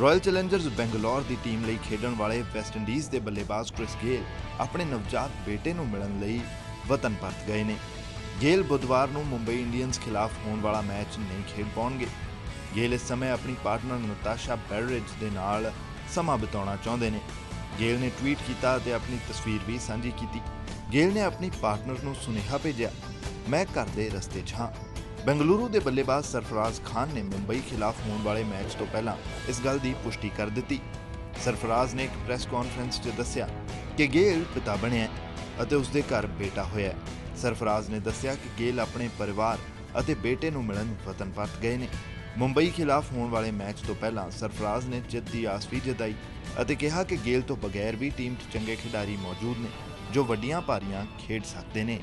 Royal ਚੈਲੰਜਰਸ Bangalore ਦੀ team ਲਈ ਖੇਡਣ ਵਾਲੇ ਵੈਸਟ ਇੰਡੀਜ਼ ਦੇ ਬੱਲੇਬਾਜ਼ ਕ੍ਰਿਸ ਗੇਲ ਆਪਣੇ ਨਵਜਾਤ ਬੇਟੇ ਨੂੰ ਮਿਲਣ ਲਈ ਵਤਨ ਪਰਤ ਗਏ ਨੇ। ਗੇਲ ਬੁੱਧਵਾਰ ਨੂੰ ਮੁੰਬਈ ਇੰਡੀਅਨਸ ਖਿਲਾਫ ਹੋਣ ਵਾਲਾ ਮੈਚ ਨਹੀਂ ਖੇਡ ਪਾਉਣਗੇ। ਗੇਲ ਇਸ ਸਮੇਂ ਆਪਣੀ ਪਾਰਟਨਰ ਨਤਾਸ਼ਾ ਬੈਰਰਿਜ ਦੇ ਨਾਲ ਸਮਾਂ ਬਿਤਾਉਣਾ ਚਾਹੁੰਦੇ ਨੇ। ਗੇਲ ਨੇ ਟਵੀਟ ਕੀਤਾ ਅਤੇ ਆਪਣੀ ਤਸਵੀਰ ਵੀ ਸਾਂਝੀ ਕੀਤੀ। ਗੇਲ ਨੇ ਆਪਣੀ ਪਾਰਟਨਰ ਨੂੰ ਸੁਨੇਹਾ ਭੇਜਿਆ, ਮੈਂ ਘਰ ਦੇ ਰਸਤੇ 'ਚ ਹਾਂ। ਬੰਗਲੁਰੂ ਦੇ ਬੱਲੇਬਾਜ਼ ਸਰਫਰਾਜ਼ ਖਾਨ ਨੇ ਮੁੰਬਈ ਖਿਲਾਫ ਹੋਣ ਵਾਲੇ ਮੈਚ ਤੋਂ ਪਹਿਲਾਂ ਇਸ ਗੱਲ ਦੀ ਪੁਸ਼ਟੀ ਕਰ ਦਿੱਤੀ। ਸਰਫਰਾਜ਼ ਨੇ ਇੱਕ ਪ੍ਰੈਸ ਕਾਨਫਰੰਸ 'ਚ ਦੱਸਿਆ ਕਿ ਗੇਲ ਪਿਤਾ ਬਣਿਆ ਅਤੇ ਉਸ ਦੇ ਘਰ ਬੇਟਾ ਹੋਇਆ ਸਰਫਰਾਜ਼ ਨੇ ਦੱਸਿਆ ਕਿ ਗੇਲ ਆਪਣੇ ਪਰਿਵਾਰ ਅਤੇ ਬੇਟੇ ਨੂੰ ਮਿਲਣ ਵਤਨ ਪਰਤ ਗਏ ਨੇ। ਮੁੰਬਈ ਖਿਲਾਫ ਹੋਣ ਵਾਲੇ ਮੈਚ ਤੋਂ ਪਹਿਲਾਂ ਸਰਫਰਾਜ਼ ਨੇ ਜਿੱਤ ਦੀ ਆਸ ਵੀ ਜਤਾਈ ਅਤੇ ਕਿਹਾ ਕਿ ਗੇਲ ਤੋਂ ਬਗੈਰ ਵੀ ਟੀਮ 'ਚ ਚੰਗੇ ਖਿਡਾਰੀ ਮੌਜੂਦ ਨੇ, ਜੋ ਵੱਡੀਆਂ ਪਾਰੀਆਂ ਖੇਡ ਸਕਦੇ ਨੇ।